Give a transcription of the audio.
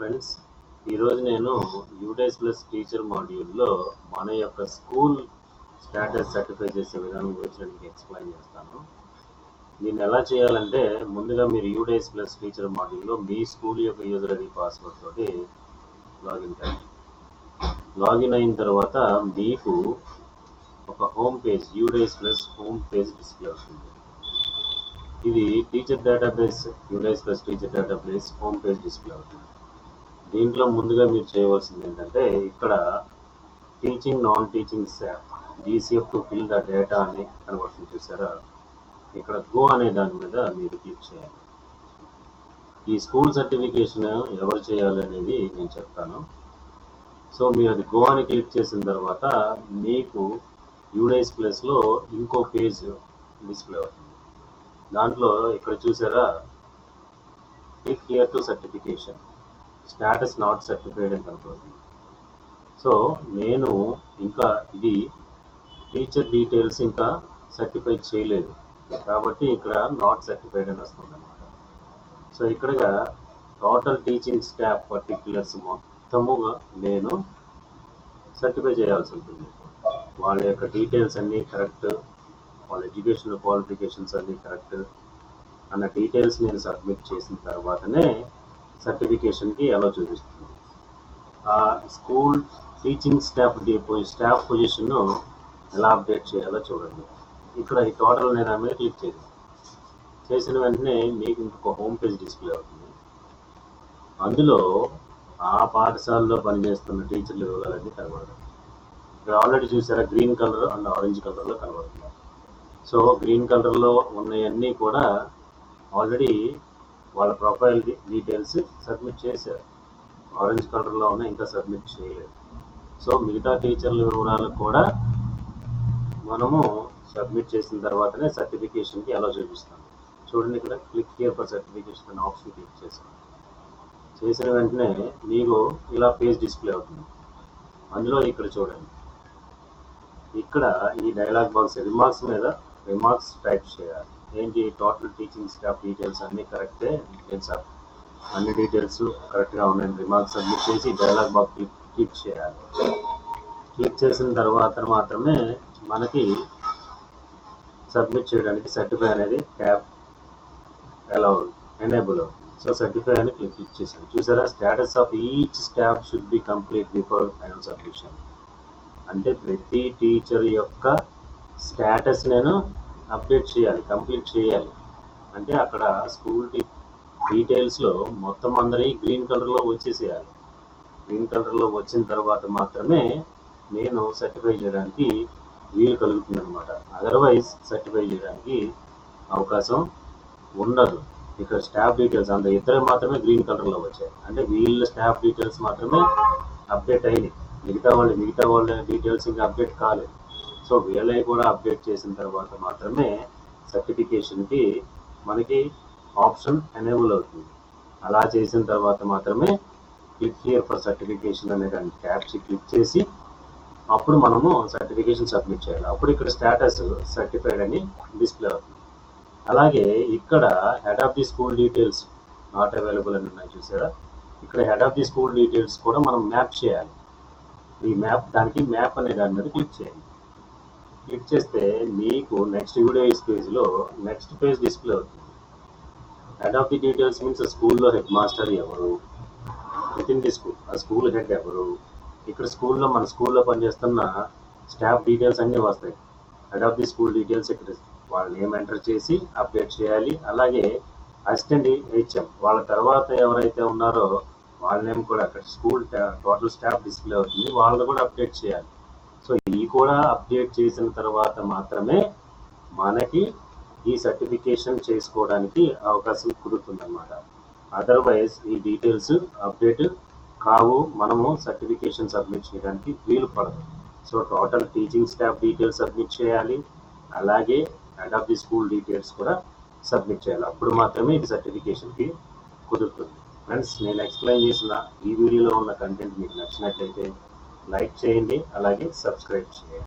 Friends ఈరోజు నేను UDISE plus teacher మాడ్యూల్లో మన యొక్క స్కూల్ స్టాటస్ సర్టిఫై చేసే విధానం గురించి నేను ఎక్స్ప్లెయిన్ చేస్తాను. దీన్ని ఎలా చేయాలంటే ముందుగా మీరు యూడేస్ ప్లస్ టీచర్ మాడ్యూల్లో మీ స్కూల్ యొక్క యూజర్ ఐడి పాస్వర్డ్ తోటి లాగిన్ కండి లాగిన్ అయిన తర్వాత మీకు ఒక home page UDISE plus home page display అవుతుంది ఇది teacher database UDISE plus teacher database home page display అవుతుంది. దీంట్లో ముందుగా మీరు చేయవలసింది ఏంటంటే ఇక్కడ teaching non teaching staff DCF to fill the data అని కనబడుతుంది చూసారా? ఇక్కడ గో అనే దాని మీద మీరు క్లిక్ చేయాలి. ఈ స్కూల్ సర్టిఫికేషన్ ఎవరు చేయాలి అనేది నేను చెప్తాను. సో మీరు అది గో అని క్లిక్ చేసిన తర్వాత మీకు యూడైస్ ప్లేస్లో ఇంకో పేజ్ డిస్ప్లే అవుతుంది. దాంట్లో ఇక్కడ చూసారా? Click here to certification status not certified అని కనపడుతుంది సో నేను ఇంకా ఇది టీచర్ డీటెయిల్స్ ఇంకా సర్టిఫై చేయలేదు. కాబట్టి ఇక్కడ నాట్ సర్టిఫైడ్ అని వస్తుంది అనమాట సో ఇక్కడగా టోటల్ టీచింగ్ స్టాఫ్ పర్టిక్యులర్స్ మొత్తముగా నేను సర్టిఫై చేయాల్సి ఉంటుంది. వాళ్ళ యొక్క డీటెయిల్స్ అన్నీ కరెక్ట్ వాళ్ళ ఎడ్యుకేషనల్ క్వాలిఫికేషన్స్ అన్నీ కరెక్ట్ అన్న డీటెయిల్స్ నేను సబ్మిట్ చేసిన తర్వాతనే సర్టిఫికేషన్కి ఎలా చూపిస్తుంది. ఆ స్కూల్ టీచింగ్ స్టాఫ్ స్టాఫ్ పొజిషన్ను ఎలా అప్డేట్ చేయాలో చూడండి. ఇక్కడ ఈ టోటల్ నేను మీద క్లిక్ చేసి చేసిన వెంటనే మీకు ఇంకొక హోమ్ పేజ్ డిస్ప్లే అవుతుంది. అందులో ఆ పాఠశాలలో పనిచేస్తున్న టీచర్ల వివరాలన్నీ కనబడతాయి. ఇక్కడ ఆల్రెడీ చూసారా గ్రీన్ కలర్ అండ్ ఆరెంజ్ కలర్లో కనబడుతుంది సో గ్రీన్ కలర్లో ఉన్నవన్నీ కూడా ఆల్రెడీ వాళ్ళ ప్రొఫైల్ డీటెయిల్స్ సబ్మిట్ చేశారు. ఆరెంజ్ కలర్లో ఉన్న ఇంకా సబ్మిట్ చేయలేదు. సో మిగతా టీచర్ల వివరాలు కూడా మనము సబ్మిట్ చేసిన తర్వాతనే సర్టిఫికేషన్కి ఎలా చూపిస్తాం చూడండి ఇక్కడ క్లిక్ హియర్ ఫర్ సర్టిఫికేషన్ అనే ఆప్షన్ క్లిక్ చేసాం చేసిన వెంటనే మీకు ఇలా పేజ్ డిస్ప్లే అవుతుంది. అందులో ఇక్కడ చూడండి. ఇక్కడ ఈ డైలాగ్ బాక్స్ రిమార్క్స్ మీద రిమార్క్స్ టైప్ చేయాలి. ఏంటి టోటల్ టీచింగ్ స్టాఫ్ డీటెయిల్స్ అన్నీ కరెక్టే డీటెయిల్స్ అన్ని డీటెయిల్స్ కరెక్ట్గా ఉన్నాయని రిమార్క్స్ సబ్మిట్ చేసి డైలాగ్ బాక్స్ క్లిక్ క్లిక్ చేయాలి. క్లిక్ చేసిన తర్వాత మాత్రమే మనకి సబ్మిట్ చేయడానికి సర్టిఫై అనేది ట్యాబ్ అలౌ ఎనేబుల్ అవుతుంది. సో సర్టిఫై అని క్లిక్ క్లిక్ చేశాను చూసారా? Status of each staff should be complete before final submission అంటే ప్రతి టీచర్ యొక్క స్టేటస్ నేను అప్డేట్ చేయాలి కంప్లీట్ చేయాలి. అంటే అక్కడ స్కూల్ డీటెయిల్స్లో మొత్తం అందరి గ్రీన్ కలర్లో వచ్చేసేయాలి. గ్రీన్ కలర్లో వచ్చిన తర్వాత మాత్రమే నేను సర్టిఫై చేయడానికి వీలు కలుగుతుంది అనమాట అదర్వైజ్ సర్టిఫై చేయడానికి అవకాశం ఉండదు. ఇక్కడ స్టాఫ్ డీటెయిల్స్ అంత ఇద్దరు మాత్రమే గ్రీన్ కలర్లో వచ్చాయి. అంటే వీళ్ళ స్టాఫ్ డీటెయిల్స్ మాత్రమే అప్డేట్ అయినాయి. మిగతా వాళ్ళు మిగతా వాళ్ళ డీటెయిల్స్ ఇంకా అప్డేట్ కాలేదు. సో విఎల్ఐ కూడా అప్డేట్ చేసిన తర్వాత మాత్రమే సర్టిఫికేషన్కి మనకి ఆప్షన్ ఎనేబుల్ అవుతుంది. అలా చేసిన తర్వాత మాత్రమే క్లిక్ హియర్ ఫర్ సర్టిఫికేషన్ అనే దాన్ని ట్యాబ్స్ క్లిక్ చేసి అప్పుడు మనము సర్టిఫికేషన్ సబ్మిట్ చేయాలి. అప్పుడు ఇక్కడ స్టేటస్ సర్టిఫైడ్ అని డిస్ప్లే అవుతుంది. అలాగే ఇక్కడ head of the school details not available అని ఉన్నాయి చూసారా? ఇక్కడ head of the school details కూడా మనం మ్యాప్ చేయాలి. ఈ మ్యాప్ దానికి మ్యాప్ అనే దాని మీద క్లిక్ చేయండి క్లిక్ చేస్తే మీకు నెక్స్ట్ వీడియోస్ పేజ్లో నెక్స్ట్ పేజ్ డిస్ప్లే అవుతుంది. Head of the details means స్కూల్లో హెడ్ మాస్టర్ ఎవరు? విత్ ఇన్ ది స్కూల్ ఆ స్కూల్ హెడ్ ఎవరు? ఇక్కడ స్కూల్లో మన స్కూల్లో పనిచేస్తున్న స్టాఫ్ డీటెయిల్స్ అన్నీ వస్తాయి. Head of the school details ఇక్కడ వాళ్ళ నేమ్ ఎంటర్ చేసి అప్డేట్ చేయాలి. అలాగే అసిస్టెంట్ హెచ్ఎం వాళ్ళ తర్వాత ఎవరైతే ఉన్నారో వాళ్ళ నేమ్ కూడా అక్కడ స్కూల్ టోటల్ స్టాఫ్ డిస్ప్లే అవుతుంది. వాళ్ళని కూడా అప్డేట్ చేయాలి. కూడా అప్డేట్ చేసిన తర్వాత మాత్రమే మనకి ఈ సర్టిఫికేషన్ చేసుకోవడానికి అవకాశం కుదురుతుంది అనమాట అదర్వైజ్ ఈ డీటెయిల్స్ అప్డేట్ కావు మనము సర్టిఫికేషన్ సబ్మిట్ చేయడానికి వీలు పడదు. So total teaching staff details submit చేయాలి అలాగే head of the school details కూడా సబ్మిట్ చేయాలి. అప్పుడు మాత్రమే ఇది సర్టిఫికేషన్కి కుదురుతుంది. ఫ్రెండ్స్ నేను ఎక్స్ప్లెయిన్ చేసిన ఈ వీడియోలో ఉన్న కంటెంట్ మీకు నచ్చినట్లయితే లైక్ చేయండి అలాగే సబ్స్క్రైబ్ చేయండి.